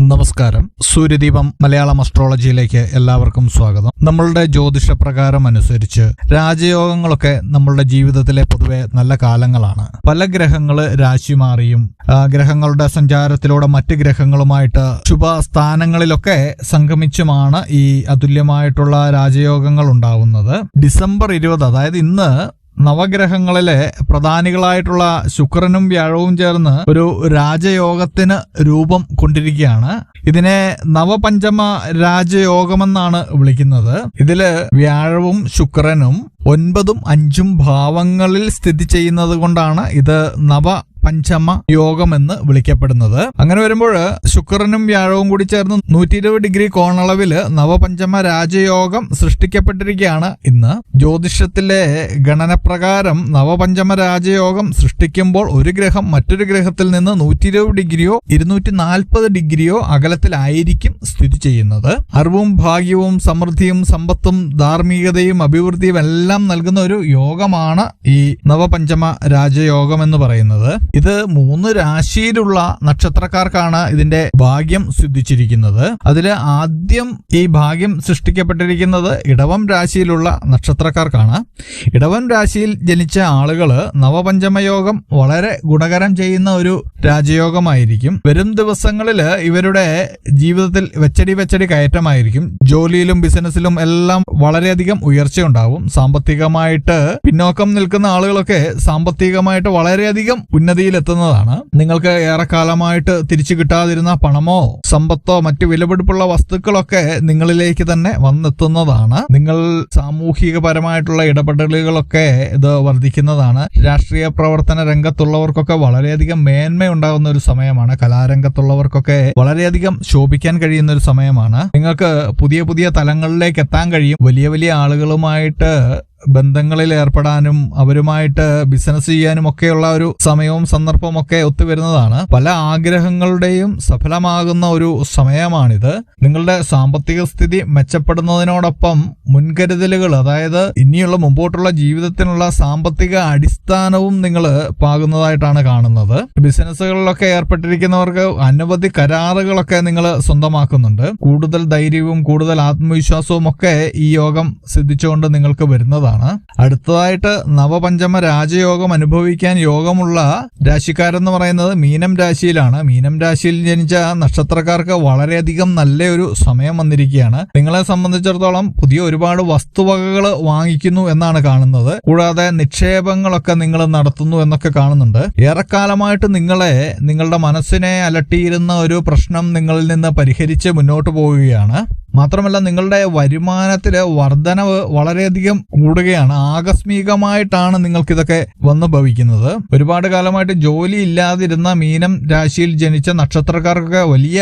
നമസ്കാരം. സൂര്യദീപം മലയാളം അസ്ട്രോളജിയിലേക്ക് എല്ലാവർക്കും സ്വാഗതം. നമ്മളുടെ ജ്യോതിഷ പ്രകാരം അനുസരിച്ച് രാജയോഗങ്ങളൊക്കെ നമ്മളുടെ ജീവിതത്തിലെ പൊതുവെ നല്ല കാലങ്ങളാണ്. പല ഗ്രഹങ്ങൾ രാശി മാറിയും ഗ്രഹങ്ങളുടെ സഞ്ചാരത്തിലൂടെ മറ്റ് ഗ്രഹങ്ങളുമായിട്ട് ശുഭ സ്ഥാനങ്ങളിലൊക്കെ സംഗമിച്ചുമാണ് ഈ അതുല്യമായിട്ടുള്ള രാജയോഗങ്ങൾ ഉണ്ടാവുന്നത്. ഡിസംബർ ഇരുപത് അതായത് ഇന്ന് നവഗ്രഹങ്ങളിലെ പ്രധാനികളായിട്ടുള്ള ശുക്രനും വ്യാഴവും ചേർന്ന് ഒരു രാജയോഗത്തിന് രൂപം കൊണ്ടിരിക്കുകയാണ്. ഇതിനെ നവപഞ്ചമ രാജയോഗമെന്നാണ് വിളിക്കുന്നത്. ഇതിൽ വ്യാഴവും ശുക്രനും ഒൻപതും അഞ്ചും ഭാവങ്ങളിൽ സ്ഥിതി ചെയ്യുന്നത് കൊണ്ടാണ് ഇത് നവ പഞ്ചമ യോഗം എന്ന് വിളിക്കപ്പെടുന്നത്. അങ്ങനെ വരുമ്പോൾ ശുക്രനും വ്യാഴവും കൂടി ചേർന്ന് നൂറ്റി ഇരുപത് ഡിഗ്രി കോണളവിൽ നവപഞ്ചമ രാജയോഗം സൃഷ്ടിക്കപ്പെട്ടിരിക്കുകയാണ് ഇന്ന്. ജ്യോതിഷത്തിലെ ഗണനപ്രകാരം നവപഞ്ചമ രാജയോഗം സൃഷ്ടിക്കുമ്പോൾ ഒരു ഗ്രഹം മറ്റൊരു ഗ്രഹത്തിൽ നിന്ന് നൂറ്റി ഇരുപത് ഡിഗ്രിയോ ഇരുന്നൂറ്റി നാൽപ്പത് ഡിഗ്രിയോ അകലത്തിലായിരിക്കും സ്ഥിതി ചെയ്യുന്നത്. അറിവും ഭാഗ്യവും സമൃദ്ധിയും സമ്പത്തും ധാർമ്മികതയും അഭിവൃദ്ധിയും എല്ലാം നൽകുന്ന ഒരു യോഗമാണ് ഈ നവപഞ്ചമ രാജയോഗം എന്ന് പറയുന്നത്. ഇത് മൂന്ന് രാശിയിലുള്ള നക്ഷത്രക്കാർക്കാണ് ഇതിന്റെ ഭാഗ്യം സിദ്ധിച്ചിരിക്കുന്നത്. അതിൽ ആദ്യം ഈ ഭാഗ്യം സൃഷ്ടിക്കപ്പെട്ടിരിക്കുന്നത് ഇടവം രാശിയിലുള്ള നക്ഷത്രക്കാർക്കാണ്. ഇടവം രാശിയിൽ ജനിച്ച ആളുകൾ നവപഞ്ചമയോഗം വളരെ ഗുണകരം ചെയ്യുന്ന ഒരു രാജയോഗമായിരിക്കും. വരും ദിവസങ്ങളിൽ ഇവരുടെ ജീവിതത്തിൽ വെച്ചടി വെച്ചടി കയറ്റമായിരിക്കും. ജോലിയിലും ബിസിനസ്സിലും എല്ലാം വളരെയധികം ഉയർച്ചയുണ്ടാവും. സാമ്പത്തികമായിട്ട് പിന്നോക്കം നിൽക്കുന്ന ആളുകളൊക്കെ സാമ്പത്തികമായിട്ട് വളരെയധികം ഉന്നതിയിലെത്തുന്നതാണ് നിങ്ങൾക്ക് ഏറെക്കാലമായിട്ട് തിരിച്ചു കിട്ടാതിരുന്ന പണമോ സമ്പത്തോ മറ്റു വിലപിടിപ്പുള്ള വസ്തുക്കളൊക്കെ നിങ്ങളിലേക്ക് തന്നെ വന്നെത്തുന്നതാണ്. നിങ്ങൾ സാമൂഹികപരമായിട്ടുള്ള ഇടപെടലുകളൊക്കെ ഇത് വർദ്ധിക്കുന്നതാണ്. രാഷ്ട്രീയ പ്രവർത്തന രംഗത്തുള്ളവർക്കൊക്കെ വളരെയധികം മേന്മയുണ്ടാകുന്ന ഒരു സമയമാണ്. കലാരംഗത്തുള്ളവർക്കൊക്കെ വളരെയധികം ശോഭിക്കാൻ കഴിയുന്ന ഒരു സമയമാണ്. നിങ്ങൾക്ക് പുതിയ പുതിയ തലങ്ങളിലേക്ക് എത്താൻ കഴിയും. വലിയ വലിയ ആളുകളുമായിട്ട് ബന്ധങ്ങളിൽ ഏർപ്പെടാനും അവരുമായിട്ട് ബിസിനസ് ചെയ്യാനും ഒക്കെയുള്ള ഒരു സമയവും സന്ദർഭവും ഒക്കെ ഒത്തുവരുന്നതാണ്. പല ആഗ്രഹങ്ങളുടെയും സഫലമാകുന്ന ഒരു സമയമാണിത്. നിങ്ങളുടെ സാമ്പത്തിക സ്ഥിതി മെച്ചപ്പെടുന്നതിനോടൊപ്പം മുൻകരുതലുകൾ അതായത് ഇനിയുള്ള മുമ്പോട്ടുള്ള ജീവിതത്തിനുള്ള സാമ്പത്തിക അടിസ്ഥാനവും നിങ്ങൾ പാകുന്നതായിട്ടാണ് കാണുന്നത്. ബിസിനസ്സുകളിലൊക്കെ ഏർപ്പെട്ടിരിക്കുന്നവർക്ക് അനവധി കരാറുകളൊക്കെ നിങ്ങൾ സ്വന്തമാക്കുന്നുണ്ട്. കൂടുതൽ ധൈര്യവും കൂടുതൽ ആത്മവിശ്വാസവും ഒക്കെ ഈ യോഗം സിദ്ധിച്ചുകൊണ്ട് നിങ്ങൾക്ക് വരുന്നതാണ് അടുത്തതായിട്ട് നവപഞ്ചമ രാജയോഗം അനുഭവിക്കാൻ യോഗമുള്ള രാശിക്കാരെന്ന് പറയുന്നത് മീനം രാശിയിലാണ്. മീനം രാശിയിൽ ജനിച്ച നക്ഷത്രക്കാർക്ക് വളരെയധികം നല്ലൊരു സമയം വന്നിരിക്കുകയാണ്. നിങ്ങളെ സംബന്ധിച്ചിടത്തോളം പുതിയ ഒരുപാട് വസ്തുവകകൾ വാങ്ങിക്കുന്നു എന്നാണ് കാണുന്നത്. കൂടാതെ നിക്ഷേപങ്ങളൊക്കെ നിങ്ങൾ നടത്തുന്നു എന്നൊക്കെ കാണുന്നുണ്ട്. ഏറെക്കാലമായിട്ട് നിങ്ങളെ നിങ്ങളുടെ മനസ്സിനെ അലട്ടിയിരുന്ന ഒരു പ്രശ്നം നിങ്ങളിൽ നിന്ന് പരിഹരിച്ച് മുന്നോട്ട് പോവുകയാണ്. മാത്രമല്ല നിങ്ങളുടെ വരുമാനത്തിൽ വർധനവ് വളരെയധികം കൂടുകയാണ്. ആകസ്മികമായിട്ടാണ് നിങ്ങൾക്ക് ഇതൊക്കെ വന്നു ഭവിക്കുന്നത്. ഒരുപാട് കാലമായിട്ട് ജോലി ഇല്ലാതിരുന്ന മീനം രാശിയിൽ ജനിച്ച നക്ഷത്രക്കാർക്കൊക്കെ വലിയ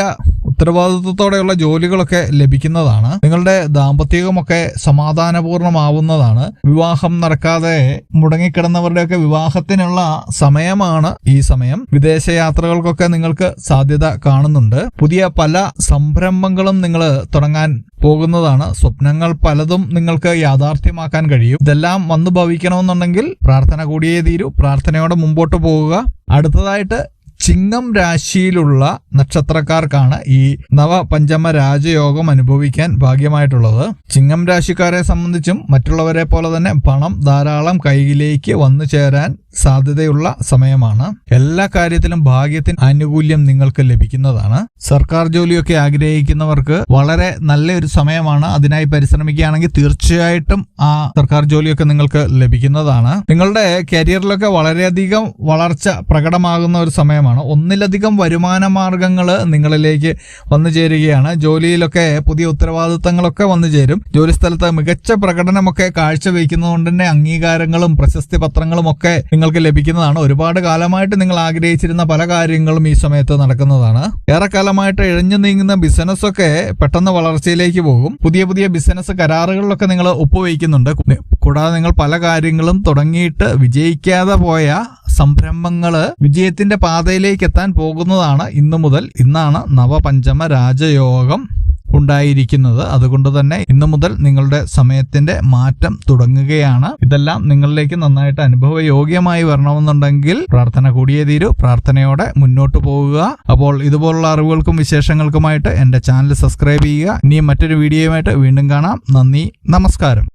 ഉത്തരവാദിത്വത്തോടെയുള്ള ജോലികളൊക്കെ ലഭിക്കുന്നതാണ്. നിങ്ങളുടെ ദാമ്പത്യകമൊക്കെ സമാധാനപൂർണമാവുന്നതാണ്. വിവാഹം നടക്കാതെ മുടങ്ങിക്കിടന്നവരുടെയൊക്കെ വിവാഹത്തിനുള്ള സമയമാണ് ഈ സമയം. വിദേശ യാത്രകൾക്കൊക്കെ നിങ്ങൾക്ക് സാധ്യത കാണുന്നുണ്ട്. പുതിയ പല സംരംഭങ്ങളും നിങ്ങൾ തുടങ്ങാൻ പോകുന്നതാണ്. സ്വപ്നങ്ങൾ പലതും നിങ്ങൾക്ക് യാഥാർത്ഥ്യമാക്കാൻ കഴിയും. ഇതെല്ലാം വന്നു ഭവിക്കണമെന്നുണ്ടെങ്കിൽ പ്രാർത്ഥന കൂടിയേ തീരൂ. പ്രാർത്ഥനയോടെ മുമ്പോട്ട് പോവുക അടുത്തതായിട്ട് ചിങ്ങം രാശിയിലുള്ള നക്ഷത്രക്കാർക്കാണ് ഈ നവപഞ്ചമ രാജയോഗം അനുഭവിക്കാൻ ഭാഗ്യമായിട്ടുള്ളത്. ചിങ്ങം രാശിക്കാരെ സംബന്ധിച്ചും മറ്റുള്ളവരെ പോലെ തന്നെ പണം ധാരാളം കയ്യിലേക്ക് വന്നു ചേരാൻ സാധ്യതയുള്ള സമയമാണ്. എല്ലാ കാര്യത്തിലും ഭാഗ്യത്തിന് ആനുകൂല്യം നിങ്ങൾക്ക് ലഭിക്കുന്നതാണ്. സർക്കാർ ജോലിയൊക്കെ ആഗ്രഹിക്കുന്നവർക്ക് വളരെ നല്ലൊരു സമയമാണ്. അതിനായി പരിശ്രമിക്കുകയാണെങ്കിൽ തീർച്ചയായിട്ടും ആ സർക്കാർ ജോലിയൊക്കെ നിങ്ങൾക്ക് ലഭിക്കുന്നതാണ്. നിങ്ങളുടെ കരിയറിലൊക്കെ വളരെയധികം വളർച്ച പ്രകടമാകുന്ന ഒരു സമയമാണ്. ഒന്നിലധികം വരുമാന മാർഗങ്ങൾ നിങ്ങളിലേക്ക് വന്നു ചേരുകയാണ്. ജോലിയിലൊക്കെ പുതിയ ഉത്തരവാദിത്തങ്ങളൊക്കെ വന്നു ചേരും. ജോലിസ്ഥലത്ത് മികച്ച പ്രകടനമൊക്കെ കാഴ്ചവെക്കുന്നതുകൊണ്ട് തന്നെ അംഗീകാരങ്ങളും പ്രശസ്തി പത്രങ്ങളും ഒക്കെ നിങ്ങൾക്ക് ലഭിക്കുന്നതാണ്. ഒരുപാട് കാലമായിട്ട് നിങ്ങൾ ആഗ്രഹിച്ചിരുന്ന പല കാര്യങ്ങളും ഈ സമയത്ത് നടക്കുന്നതാണ്. ഏറെക്കാലമായിട്ട് ഇഴഞ്ഞു നീങ്ങുന്ന ബിസിനസ്സൊക്കെ പെട്ടെന്ന് വളർച്ചയിലേക്ക് പോകും. പുതിയ പുതിയ ബിസിനസ് കരാറുകളിലൊക്കെ നിങ്ങൾ ഒപ്പുവയ്ക്കുന്നുണ്ട്. കൂടാതെ നിങ്ങൾ പല കാര്യങ്ങളും തുടങ്ങിയിട്ട് വിജയിക്കാതെ പോയ സംരംഭങ്ങൾ വിജയത്തിന്റെ പാതയിലേക്ക് എത്താൻ പോകുന്നതാണ് ഇന്നു മുതൽ. ഇന്നാണ് നവപഞ്ചമ രാജയോഗം ഉണ്ടായിരിക്കുന്നത്. അതുകൊണ്ട് തന്നെ ഇന്നു മുതൽ നിങ്ങളുടെ സമയത്തിന്റെ മാറ്റം തുടങ്ങുകയാണ്. ഇതെല്ലാം നിങ്ങളിലേക്ക് നന്നായിട്ട് അനുഭവയോഗ്യമായി വരണമെന്നുണ്ടെങ്കിൽ പ്രാർത്ഥന കൂടിയേ തീരൂ. പ്രാർത്ഥനയോടെ മുന്നോട്ട് പോകുക അപ്പോൾ ഇതുപോലുള്ള അറിവുകൾക്കും വിശേഷങ്ങൾക്കുമായിട്ട് എന്റെ ചാനൽ സബ്സ്ക്രൈബ് ചെയ്യുക. ഇനിയും മറ്റൊരു വീഡിയോയുമായിട്ട് വീണ്ടും കാണാം. നന്ദി. നമസ്കാരം.